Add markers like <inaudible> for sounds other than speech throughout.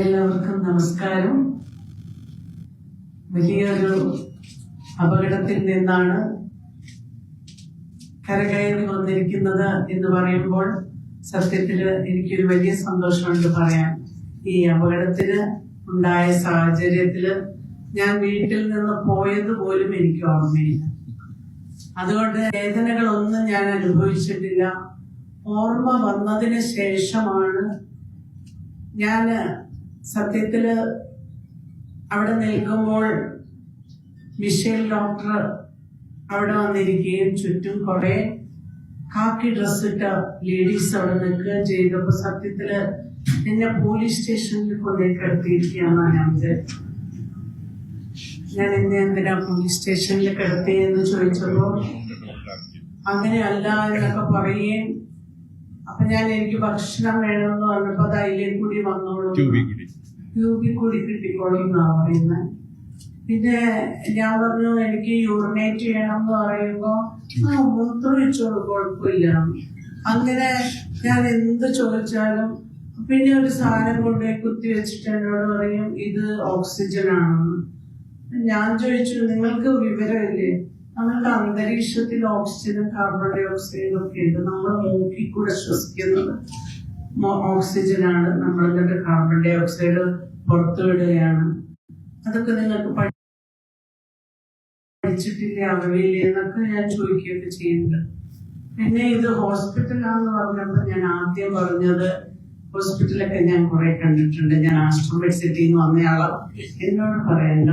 എല്ലാവർക്കും നമസ്കാരം. വലിയൊരു അപകടത്തിൽ നിന്നാണ് കരകയറി വന്നിരിക്കുന്നത് എന്ന് പറയുമ്പോൾ സത്യത്തിൽ എനിക്കൊരു വലിയ സന്തോഷമുണ്ട് പറയാൻ. ഈ അപകടത്തിന് ഉണ്ടായ സാഹചര്യത്തിൽ ഞാൻ വീട്ടിൽ നിന്ന് പോയത് പോലും എനിക്ക് ഓർമ്മയില്ല. അതുകൊണ്ട് വേദനകളൊന്നും ഞാൻ അനുഭവിച്ചിട്ടില്ല. ഓർമ്മ വന്നതിന് ശേഷമാണ് ഞാൻ സത്യത്തിൽ അവിടെ നിൽക്കുമ്പോൾ മിഷേൽ ഡോക്ടർ അവിടെ വന്നിരിക്കുകയും ചുറ്റും കുറെ കാക്കി ഡ്രസ് ഇട്ട ലേഡീസ് അവിടെ നിൽക്കുകയും ചെയ്തപ്പോ സത്യത്തിൽ എന്നെ പോലീസ് സ്റ്റേഷനിൽ കൊണ്ടുപോയി കിടത്തിയിരിക്കുകയാണ് ഞാൻ ഞാൻ എന്നെ എന്തിനാ പോലീസ് സ്റ്റേഷനിൽ കിടത്തിയെന്ന് ചോദിച്ചപ്പോ അങ്ങനെയല്ല എന്നൊക്കെ പറയുകയും അപ്പൊ ഞാൻ എനിക്ക് ഭക്ഷണം വേണമെന്ന് പറഞ്ഞപ്പോ അത് അതിലേക്കൂടി കൂടി വന്നോളൂ. ട്യൂബിൽ കൂടി കിട്ടിക്കോളും എന്നാ പറയുന്നത് പിന്നെ ഞാൻ പറഞ്ഞു എനിക്ക് യൂറിനേറ്റ് ചെയ്യണം എന്ന് പറയുമ്പോൾ ആ മൂത്രമൊഴിച്ചോളൂ കുഴപ്പമില്ല. അങ്ങനെ ഞാൻ എന്ത് ചോദിച്ചാലും പിന്നെ ഒരു സാധനം കൊണ്ടുപോയി കുത്തി വെച്ചിട്ട് എന്നോട് പറയും ഇത് ഓക്സിജൻ ആണെന്ന്. ഞാൻ ചോദിച്ചു നിങ്ങൾക്ക് വിവരമില്ലേ? നമ്മളുടെ അന്തരീക്ഷത്തിൽ ഓക്സിജനും കാർബൺ ഡൈ ഓക്സൈഡും ഒക്കെ ഉണ്ട്. നമ്മൾ മൂക്കിൽ കൂടെ ശ്വസിക്കുന്നത്. നമ്മൾ എന്നിട്ട് കാർബൺ ഡൈ ഓക്സൈഡ് പുറത്തുവിടുകയാണ് അതൊക്കെ നിങ്ങൾക്ക് പഠി- പഠിച്ചിട്ടില്ലേ? അറിവില്ലേ? എന്നൊക്കെ ഞാൻ ചോദിക്കുകയൊക്കെ ചെയ്യുന്നുണ്ട്. പിന്നെ ഇത് ഹോസ്പിറ്റലാന്ന് പറഞ്ഞപ്പോൾ ഞാൻ ആദ്യം പറഞ്ഞത് ഹോസ്പിറ്റലൊക്കെ ഞാൻ കുറെ കണ്ടിട്ടുണ്ട്. ഞാൻ ആസ്ട്രോമെഡ് സിറ്റിയിൽ നിന്ന് പറഞ്ഞയാളാ. എന്നോട് പറയണ്ട.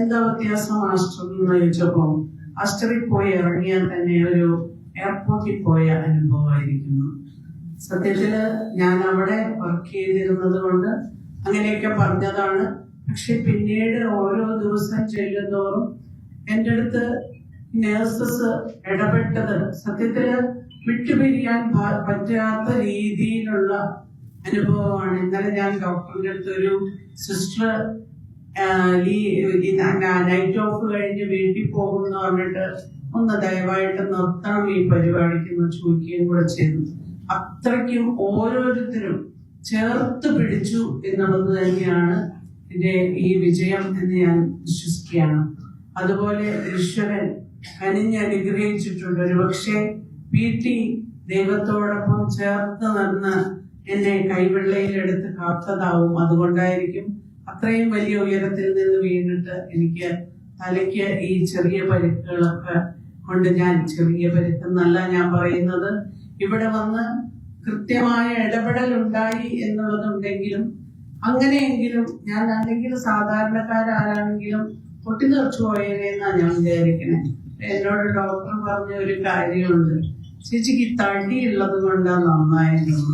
എന്താ വ്യത്യാസം ആസ്ട്രോ എന്ന് ചോദിച്ചപ്പോ ആസ്റ്ററിൽ പോയി ഇറങ്ങിയാൽ തന്നെ ഒരു എയർപോർട്ടിൽ പോയ അനുഭവമായിരിക്കുന്നു. സത്യത്തിൽ ഞാൻ അവിടെ വർക്ക് ചെയ്തിരുന്നത് കൊണ്ട് അങ്ങനെയൊക്കെ പറഞ്ഞതാണ്. പക്ഷെ പിന്നീട് ഓരോ ദിവസം ചെല്ലുന്തോറും എന്റെ അടുത്ത് നേഴ്സസ് ഇടപെട്ടത് സത്യത്തിൽ വിട്ടുപിരിയാൻ പറ്റാത്ത രീതിയിലുള്ള അനുഭവമാണ്. ഇന്നലെ ഞാൻ ഡോക്ടറിന്റെ അടുത്ത് ഒരു സിസ്റ്റർ നൈറ്റ് ഓഫ് കഴിഞ്ഞ് വീട്ടിൽ പോകുമെന്ന് പറഞ്ഞിട്ട് ഒന്ന് ദയവായിട്ട് നിർത്തണം ഈ പരിപാടിക്ക് എന്ന് ചോദിക്കുകയും കൂടെ ചെയ്തു. അത്രയ്ക്കും ഓരോരുത്തരും ചേർത്ത് പിടിച്ചു എന്നുള്ളത് തന്നെയാണ് എന്റെ ഈ വിജയം എന്ന് ഞാൻ വിശ്വസിക്കുകയാണ്. അതുപോലെ ഈശ്വരൻ കനിഞ്ഞ് അനുഗ്രഹിച്ചിട്ടുണ്ട്. ഒരു പക്ഷേ പി. ടി. ദൈവത്തോടൊപ്പം ചേർത്ത് നിന്ന് എന്നെ കൈവെള്ളയിലെടുത്ത് കാത്തതാവും. അതുകൊണ്ടായിരിക്കും അത്രയും വലിയ ഉയരത്തിൽ നിന്ന് വീണിട്ട് എനിക്ക് തലയ്ക്ക് ഈ ചെറിയ പരുക്കുകളൊക്കെ കൊണ്ട് ഞാൻ ചെറിയ പരുക്കെന്നല്ല ഞാൻ പറയുന്നത്. ഇവിടെ വന്ന് കൃത്യമായ ഇടപെടൽ ഉണ്ടായി എന്നുള്ളതുണ്ടെങ്കിലും അങ്ങനെയെങ്കിലും ഞാൻ അല്ലെങ്കിൽ സാധാരണക്കാരാണെങ്കിലും പൊട്ടിത്തെറിച്ചു പോയേനെന്നാ ഞാൻ വിചാരിക്കുന്നത് എന്നോട് ഡോക്ടർ പറഞ്ഞ ഒരു കാര്യമുണ്ട്. ചേച്ചിക്ക് തടി ഉള്ളത് കൊണ്ടാ നന്നായിരുന്നു.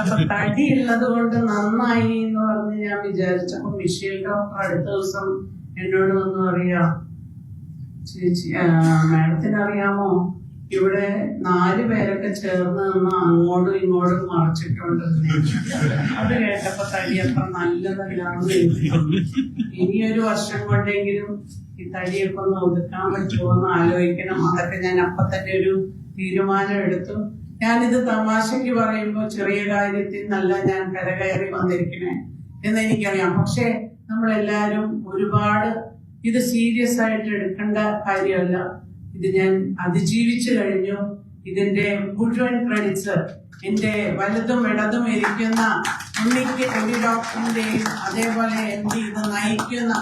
അപ്പൊ തടി ഉള്ളത് കൊണ്ട് നന്നായി എന്ന് പറഞ്ഞ് ഞാൻ വിചാരിച്ചപ്പോ മിഷേൽ ഡോക്ടർ അടുത്ത ദിവസം എന്നോട് വന്ന് പറയാ ചേച്ചി മാഡത്തിന് അറിയാമോ? ഇവിടെ നാല് പേരൊക്കെ ചേർന്ന് നിന്ന് അങ്ങോട്ടും ഇങ്ങോട്ടും മറച്ചിട്ടുണ്ട് അത് കേട്ടപ്പോ തടി അത്ര നല്ലതല്ലാന്ന് ഇനി ഒരു വർഷം കൊണ്ടെങ്കിലും ഈ തടിയൊക്കെ ഒന്ന് ഒതുക്കാൻ പറ്റുമോ എന്ന് ആലോചിക്കണം. അതൊക്കെ ഞാൻ അപ്പൊ തന്നെ ഒരു തീരുമാനം എടുത്തു. ഞാനിത് തമാശക്ക് പറയുമ്പോൾ ചെറിയ കാര്യത്തിൽ നല്ല ഞാൻ കരകയറി വന്നിരിക്കണേ എന്ന് എനിക്കറിയാം. പക്ഷേ നമ്മളെല്ലാരും ഒരുപാട് ഇത് സീരിയസ് ആയിട്ട് എടുക്കേണ്ട കാര്യമല്ല. ഇത് ഞാൻ അതിജീവിച്ചു കഴിഞ്ഞു. ഇതിന്റെ മുഴുവൻ ക്രെഡിറ്റ്സ് എന്റെ വലുതും ഇടതും ഇരിക്കുന്ന ഉണ്ണിക്ക് എം ഡോക്ടറിന്റെയും അതേപോലെ എം ഡി ഇത് നയിക്കുന്ന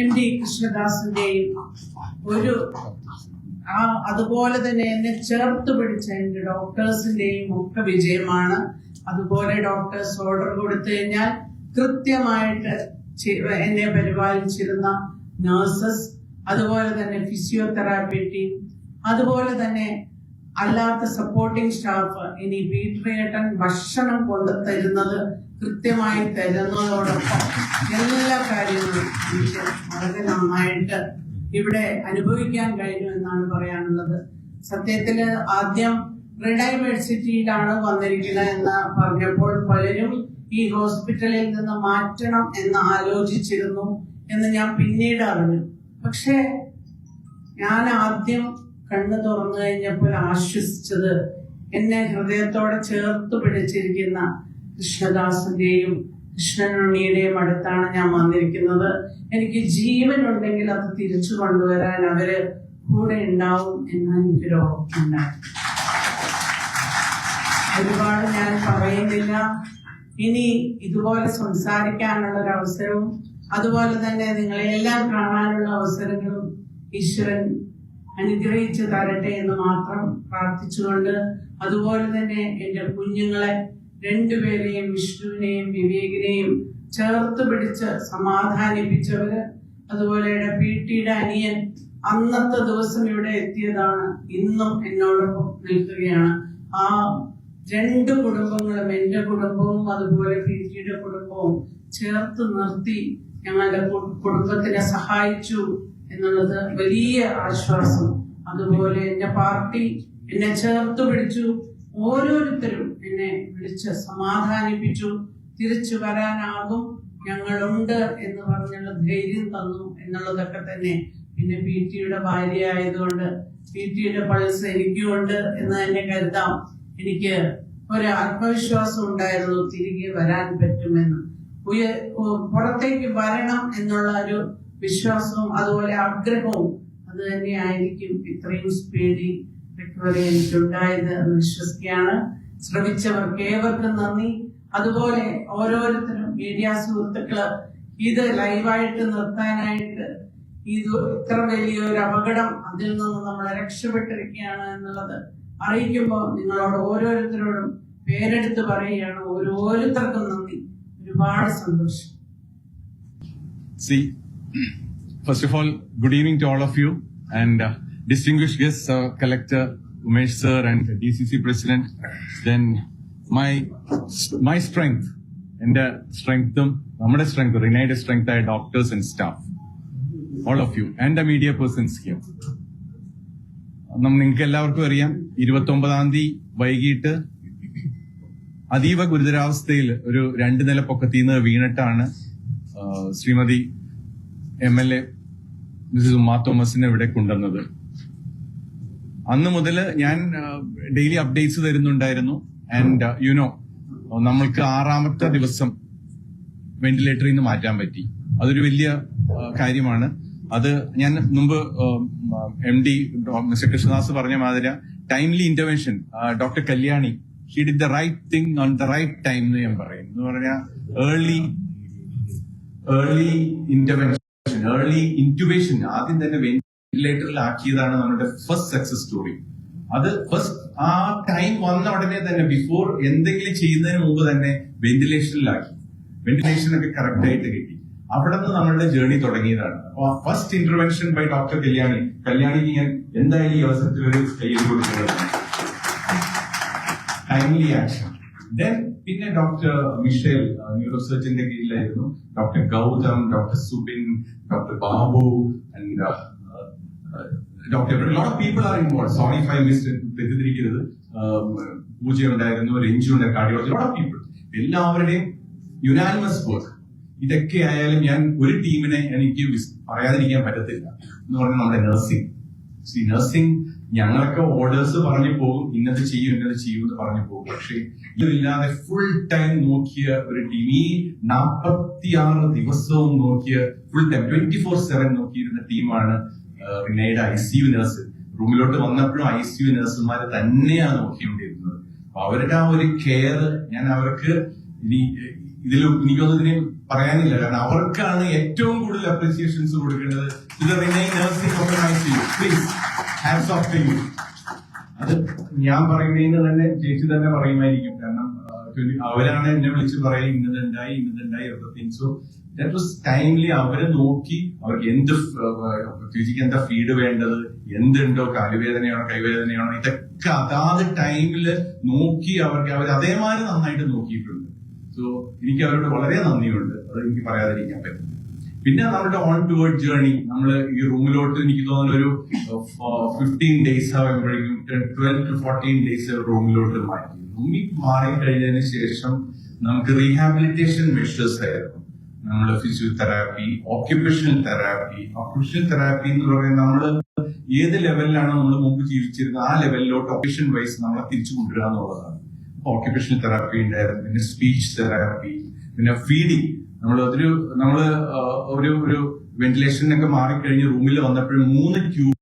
എം ഡി കൃഷ്ണദാസിന്റെയും ഒരു ആ അതുപോലെ തന്നെ എന്നെ ചേർത്ത് പിടിച്ച എന്റെ ഡോക്ടേഴ്സിന്റെയും ഒക്കെ വിജയമാണ്. അതുപോലെ ഡോക്ടേഴ്സ് ഓർഡർ കൊടുത്തു കഴിഞ്ഞാൽ കൃത്യമായിട്ട് എന്നെ പരിപാലിച്ചിരുന്ന നഴ്സസ് അതുപോലെ തന്നെ ഫിസിയോതെറാപ്പി ടീം അതുപോലെ തന്നെ അല്ലാത്ത സപ്പോർട്ടിംഗ് സ്റ്റാഫ് ഇനി വീട്ടിലേട്ടൻ ഭക്ഷണം കൊണ്ടു തരുന്നത് കൃത്യമായി തരുന്നതോടൊപ്പം എല്ലാ കാര്യങ്ങളും എനിക്ക് വളരെ നന്നായിട്ട് ഇവിടെ അനുഭവിക്കാൻ കഴിഞ്ഞു എന്നാണ് പറയാനുള്ളത്. സത്യത്തിൽ ആദ്യം റിഡൈവേഴ്സിറ്റിയിലാണ് വന്നിരിക്കുന്നത് എന്ന് പറഞ്ഞപ്പോൾ പലരും ഈ ഹോസ്പിറ്റലിൽ നിന്ന് മാറ്റണം എന്ന് ആലോചിച്ചിരുന്നു എന്ന് ഞാൻ പിന്നീട് അറിഞ്ഞു. പക്ഷേ ഞാൻ ആദ്യം കണ്ണു തുറന്നു കഴിഞ്ഞപ്പോൾ ആശ്വസിച്ചത് എന്നെ ഹൃദയത്തോടെ ചേർത്ത് പിടിച്ചിരിക്കുന്ന കൃഷ്ണദാസിന്റെയും കൃഷ്ണനുണ്ണിയുടെയും അടുത്താണ് ഞാൻ വന്നിരിക്കുന്നത്. എനിക്ക് ജീവൻ ഉണ്ടെങ്കിൽ അത് തിരിച്ചു കൊണ്ടുവരാൻ അവർ കൂടെ ഉണ്ടാവും എന്ന് എനിക്കൊരു ഉറപ്പുണ്ടായി ഒരുപാട് ഞാൻ പറയുന്നില്ല. ഇനി ഇതുപോലെ സംസാരിക്കാനുള്ള ഒരു അവസരവും അതുപോലെ തന്നെ നിങ്ങളെ എല്ലാം കാണാനുള്ള അവസരങ്ങളും ഈശ്വരൻ അനുഗ്രഹിച്ചു തരട്ടെ എന്ന് മാത്രം പ്രാർത്ഥിച്ചുകൊണ്ട് അതുപോലെ തന്നെ എന്റെ കുഞ്ഞുങ്ങളെ രണ്ടുപേരെയും വിഷ്ണുവിനെയും വിവേകിനെയും ചേർത്ത് പിടിച്ച് സമാധാനിപ്പിച്ചവര് അതുപോലെ പി ടിയുടെ അനിയൻ അന്നത്തെ ദിവസം ഇവിടെ എത്തിയതാണ് ഇന്നും എന്നോടൊപ്പം നിൽക്കുകയാണ്. ആ രണ്ട് കുടുംബങ്ങളും എന്റെ കുടുംബവും അതുപോലെ പി ടിയുടെ കുടുംബവും ചേർത്ത് നിർത്തി ഞങ്ങളുടെ കുടുംബത്തിനെ സഹായിച്ചു എന്നുള്ളത് വലിയ ആശ്വാസം. അതുപോലെ എന്റെ പാർട്ടി എന്നെ ചേർത്ത് പിടിച്ചു. ഓരോരുത്തരും എന്നെ വിളിച്ച് സമാധാനിപ്പിച്ചു. തിരിച്ചു വരാനാകും. ഞങ്ങളുണ്ട് എന്ന് പറഞ്ഞുള്ള ധൈര്യം തന്നു എന്നുള്ളതൊക്കെ തന്നെ. പിന്നെ പി ടിയുടെ ഭാര്യ ആയതുകൊണ്ട് പി ടിയുടെ പൾസ് എനിക്കുണ്ട് എന്ന് തന്നെ കരുതാം. എനിക്ക് ഒരു ആത്മവിശ്വാസം ഉണ്ടായിരുന്നു തിരികെ വരാൻ പറ്റുമെന്ന്. ഉയ പുറത്തേക്ക് വരണം എന്നുള്ള ഒരു വിശ്വാസവും അതുപോലെ ആഗ്രഹവും അത് തന്നെയായിരിക്കും ഇത്രയും സ്പീഡിൽ റിക്കവറി എനിക്കുണ്ടായത് എന്ന് വിശ്വസിക്കുകയാണ്. ശ്രമിച്ചവർക്ക് ഏവർക്കും നന്ദി. അതുപോലെ ഓരോരുത്തരും മീഡിയ സുഹൃത്തുക്കൾ ഇത് ലൈവായിട്ട് നിർത്താനായിട്ട് ഇത് ഇത്ര വലിയൊരു അപകടം അതിൽ നിന്ന് നമ്മൾ രക്ഷപ്പെട്ടിരിക്കുകയാണ് എന്നുള്ളത് അറിയിക്കുമ്പോൾ നിങ്ങളോട് ഓരോരുത്തരോടും പേരെടുത്ത് പറയുകയാണ്. ഓരോരുത്തർക്കും നന്ദി. ഒരുപാട് സന്തോഷം See, first of all, good evening to all of you and uh, distinguished guests, uh, Collector Umesh sir and DCC President. Then my my strength, എന്റെ സ്ട്രെങ്ത്തും നമ്മുടെ സ്ട്രെങ്ത് റിനൈഡ് സ്ട്രെങ്ത് ആയ doctors and staff all of you and the media persons here നിങ്ങൾക്ക് എല്ലാവർക്കും അറിയാം ഇരുപത്തി ഒമ്പതാം തീയതി വൈകിട്ട് അതീവ ഗുരുതരാവസ്ഥയിൽ ഒരു രണ്ട് നില പൊക്കത്തിൽ നിന്ന് വീണിട്ടാണ് ശ്രീമതി എം എൽ എ മിസ്സസ് ഉമാ തോമസിനെ ഇവിടെ കൊണ്ടുവന്നത്. അന്ന് മുതൽ ഞാൻ ഡെയിലി അപ്ഡേറ്റ്സ് തരുന്നുണ്ടായിരുന്നു. ആൻഡ് യുനോ നമ്മൾക്ക് ആറാമത്തെ ദിവസം വെന്റിലേറ്ററിൽ നിന്ന് മാറ്റാൻ പറ്റി. അതൊരു വലിയ കാര്യമാണ്. അത് ഞാൻ മുമ്പ് എം ഡി മിസ്റ്റർ കൃഷ്ണദാസ് പറഞ്ഞ മാതിരി timely intervention doctor Kalyani she did the right thing on the right time എന്ന് ഞാൻ പറയും. എന്ന് പറഞ്ഞാൽ early early intervention early intubation ആദ്യം തന്നെ വെന്റിലേറ്ററിൽ ആക്കിയതാണ് നമ്മുടെ ഫസ്റ്റ് സക്സസ് സ്റ്റോറി അത് ഫസ്റ്റ് ആ ടൈം വന്ന ഉടനെ തന്നെ ബിഫോർ എന്തെങ്കിലും ചെയ്യുന്നതിന് മുമ്പ് തന്നെ വെന്റിലേഷനിലാക്കി വെന്റിലേഷൻ ഒക്കെ കറക്റ്റ് ആയിട്ട് കിട്ടി. അവിടെ നിന്ന് നമ്മളുടെ ജേർണി തുടങ്ങിയതാണ്. അപ്പൊ first intervention by doctor Kalyani. കല്യാണിക്ക് ഞാൻ എന്തായാലും ഈ അവസരത്തിൽ ഒരു കയ്യിൽ കൊടുക്കുന്നത് ടൈംലി ആക്ഷൻ ദെൻ പിന്നെ ഡോക്ടർ മിഷേൽ ന്യൂറോ സർജന്റെ കീഴിലായിരുന്നു. Doctor Gautam doctor Subin doctor Babu and doctor lot people are involve sorry five miss തെറ്റിദ്ധരിക്കരുത്. പൂജ ഉണ്ടായിരുന്നു രഞ്ജു ഉണ്ട് കാർഡിയോളജി ലോട്ട് പീപ്പിൾ എല്ലാവരുടെയും യുനാനിമസ് വർക്ക് ഇതൊക്കെ ആയാലും ഞാൻ ഒരു ടീമിനെ എനിക്ക് പറയാതിരിക്കാൻ പറ്റത്തില്ല. എന്ന് പറഞ്ഞാൽ നമ്മുടെ നഴ്സിംഗ് സി നഴ്സിംഗ് ഞങ്ങളൊക്കെ ഓർഡേഴ്സ് പറഞ്ഞു പോകും. ഇന്നത് ചെയ്യും ഇന്നത് ചെയ്യും എന്ന് പറഞ്ഞു പോകും. പക്ഷേ ഇതില്ലാതെ ഫുൾ ടൈം നോക്കിയ ഒരു ടീം ഈ നാൽപ്പത്തിയാറ് ദിവസവും നോക്കിയ full time twenty four seven നോക്കിയിരുന്ന ടീമാണ് Renai ICU C U nurse. റൂമിലോട്ട് വന്നപ്പോഴും ഐ സി യു തന്നെയാണ് നോക്കിക്കൊണ്ടിരുന്നത്. അപ്പൊ അവരുടെ ആ ഒരു കെയർ ഞാൻ അവർക്ക് ഇനി ഇതിൽ എനിക്കൊന്നും ഇതിനെ പറയാനില്ല. കാരണം അവർക്കാണ് ഏറ്റവും കൂടുതൽ അപ്രീസിയേഷൻസ് കൊടുക്കേണ്ടത് ഇത് Renai nursing please hands off to you അത് ഞാൻ പറയുന്നതിന് തന്നെ ചേച്ചി തന്നെ പറയുമായിരിക്കും. കാരണം അവരാണ് എന്നെ വിളിച്ച് പറയാൻ ഇന്നതുണ്ടായി ഇന്നതുണ്ടായി everything so that was timely അവരെ നോക്കി അവർക്ക് എന്ത് പ്രത്യേകിച്ച് എന്താ ഫീഡ് വേണ്ടത് എന്തുണ്ടോ കാലുവേദനയാണോ കൈവേദനയാണോ ഇതൊക്കെ അതാത് ടൈമിൽ നോക്കി അവർക്ക് അവർ അതേമാതിരി നന്നായിട്ട് നോക്കിയിട്ടുണ്ട്. സോ എനിക്ക് അവരോട് വളരെ നന്ദിയുണ്ട്. അത് എനിക്ക് പറയാതിരിക്കാൻ പറ്റും പിന്നെ നമ്മുടെ ഓൺ ടുവേർഡ് ജേർണി നമ്മൾ ഈ റൂമിലോട്ട് എനിക്ക് തോന്നുന്ന ഒരു ഫിഫ്റ്റീൻ ഡേയ്സ് ആകുമ്പോഴേക്കും ട്വൽവ് ടു ഫോർട്ടീൻ ഡേയ്സ് റൂമിലോട്ട് മാറ്റി. റൂമിൽ മാറി കഴിഞ്ഞതിന് ശേഷം നമുക്ക് റീഹാബിലിറ്റേഷൻ മെഷേഴ്സ് ആയിരുന്നു. നമ്മൾ physiotherapy occupational therapy occupational therapy എന്ന് പറയുന്നത് നമ്മൾ ഏത് ലെവലിലാണ് നമ്മൾ മുമ്പ് ജീവിച്ചിരുന്നത് ആ ലെവലിലോട്ട് ഓക്യുപേഷൻ വൈസ് നമ്മളെ തിരിച്ചു കൊണ്ടുവരിക എന്നുള്ളതാണ് ഓക്യുപേഷണൽ തെറാപ്പി ഉണ്ടായിരുന്നു പിന്നെ സ്പീച്ച് തെറാപ്പി പിന്നെ ഫീഡിങ് നമ്മൾ ഒരു നമ്മൾ ഒരു ഒരു വെന്റിലേഷനൊക്കെ മാറിക്കഴിഞ്ഞ് റൂമിൽ വന്നപ്പോഴും മൂന്ന് ട്യൂബ്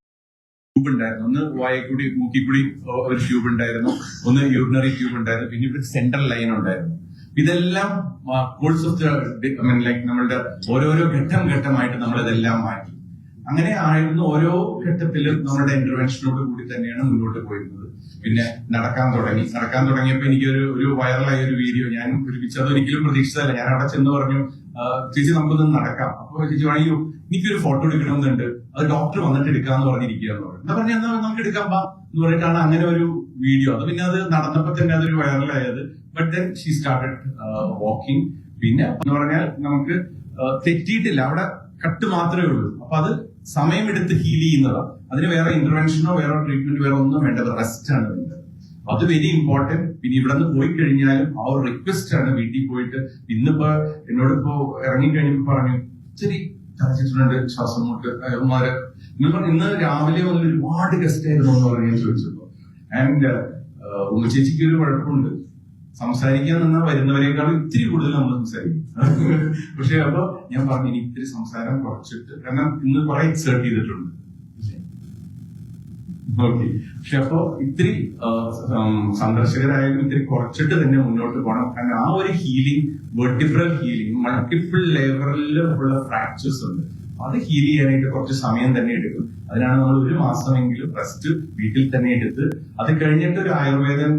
ട്യൂബ് ഉണ്ടായിരുന്നു ഒന്ന് വായക്കൂടി മൂക്കിക്കൂടി ഒരു ട്യൂബ് ഉണ്ടായിരുന്നു ഒന്ന് യൂറിനറി ട്യൂബ് ഉണ്ടായിരുന്നു പിന്നെ ഇവിടെ സെൻട്രൽ ലൈൻ ഉണ്ടായിരുന്നു. ഇതെല്ലാം കോഴ്സ് ഓഫ് ലൈക്ക് നമ്മളുടെ ഓരോരോ ഘട്ടം ഘട്ടമായിട്ട് നമ്മൾ ഇതെല്ലാം മാറ്റി. അങ്ങനെ ആയിരുന്നു ഓരോ ഘട്ടത്തിലും നമ്മുടെ ഇന്റർവെൻഷനോട് കൂടി തന്നെയാണ് മുന്നോട്ട് പോയിരുന്നത്. പിന്നെ നടക്കാൻ തുടങ്ങി. നടക്കാൻ തുടങ്ങിയപ്പോ എനിക്കൊരു ഒരു വൈറലായ ഒരു വീഡിയോ ഞാൻ ഒരുമിച്ച് അത് ഒരിക്കലും പ്രതീക്ഷിച്ചതല്ല. ഞാൻ അവിടെ ചെന്ന് പറഞ്ഞു "ആ, ചേച്ചി നമുക്കൊന്ന് നടക്കാം. അപ്പൊ ചേച്ചി അയ്യോ എനിക്കൊരു ഫോട്ടോ എടുക്കണമെന്നുണ്ട്. അത് ഡോക്ടർ വന്നിട്ട് എടുക്കാന്ന് പറഞ്ഞിരിക്കുകയെന്ന് പറഞ്ഞു. എന്താ പറഞ്ഞാൽ എന്നാ നമുക്ക് എടുക്കാം പാ എന്ന് പറഞ്ഞിട്ടാണ് അങ്ങനെ ഒരു വീഡിയോ അത് പിന്നെ അത് നടന്നപ്പോ തന്നെ അതൊരു വൈറലായത് but then she started walking പിന്നെ എന്ന് പറഞ്ഞാൽ നമുക്ക് തെറ്റിയിട്ടില്ല. അവിടെ കട്ട് മാത്രമേ ഉള്ളൂ. അപ്പൊ അത് സമയമെടുത്ത് ഹീൽ ചെയ്യുന്നതാണ് അതിന് വേറെ ഇന്റർവെൻഷനോ വേറെ ട്രീറ്റ്മെന്റ് വേറെ ഒന്നും വേണ്ടത് റെസ്റ്റ് ആണ് വേണ്ടത്. അത് വെരി ഇമ്പോർട്ടന്റ് പിന്നെ ഇവിടെ നിന്ന് പോയി കഴിഞ്ഞാലും ആ ഒരു റിക്വസ്റ്റ് ആണ് വീട്ടിൽ പോയിട്ട് ഇന്നിപ്പോ എന്നോട് ഇപ്പോ ഇറങ്ങി കഴിഞ്ഞപ്പോ പറഞ്ഞു ശരി തറച്ചിട്ടുണ്ട് ശ്വാസം മുട്ട് മാര് ഇന്ന് രാവിലെ വന്ന് ഒരുപാട് ഗസ്റ്റ് ആയിരുന്നു എന്ന് പറഞ്ഞ് ഞാൻ ചോദിച്ചപ്പോ. ആൻഡ് ഉമ്മ ചേച്ചിക്ക് ഒരു കുഴപ്പമുണ്ട്. സംസാരിക്കാൻ നിന്നാൽ വരുന്നവരെക്കാളും ഇത്തിരി കൂടുതൽ നമ്മൾ സംസാരിക്കും. <laughs> പക്ഷെ അപ്പൊ ഞാൻ പറഞ്ഞു ഇനി ഇത്തിരി സംസാരം കുറച്ചിട്ട്. കാരണം ഇന്ന് കുറെ എക്സേർട്ട് ചെയ്തിട്ടുണ്ട്. ഓക്കെ പക്ഷെ അപ്പോ ഇത്തിരി സന്ദർശകരായാലും ഇത്തിരി കുറച്ചിട്ട് തന്നെ മുന്നോട്ട് പോകണം കാരണം ആ ഒരു ഹീലിംഗ് വെർട്ടിബ്രൽ ഹീലിംഗ് മൾട്ടിപ്പിൾ ലെവലിൽ ഫ്രാക്ചേഴ്സ് ഉണ്ട്. അത് ഹീൽ ചെയ്യാനായിട്ട് കുറച്ച് സമയം തന്നെ എടുക്കും. അതിനാണ് നമ്മൾ ഒരു മാസമെങ്കിലും റെസ്റ്റ് വീട്ടിൽ തന്നെ എടുത്ത് അത് കഴിഞ്ഞിട്ട് ഒരു ആയുർവേദം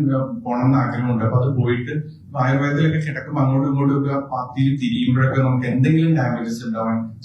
പോകണം എന്ന് ആഗ്രഹമുണ്ട്. അപ്പൊ അത് പോയിട്ട് ആയുർവേദത്തിലൊക്കെ കിടക്കുമ്പോൾ അങ്ങോട്ടും ഇങ്ങോട്ടും ഒക്കെ പാത്തിയിൽ തിരിയുമ്പോഴൊക്കെ നമുക്ക് എന്തെങ്കിലും ഡാമേജസ് ഉണ്ടാവാൻ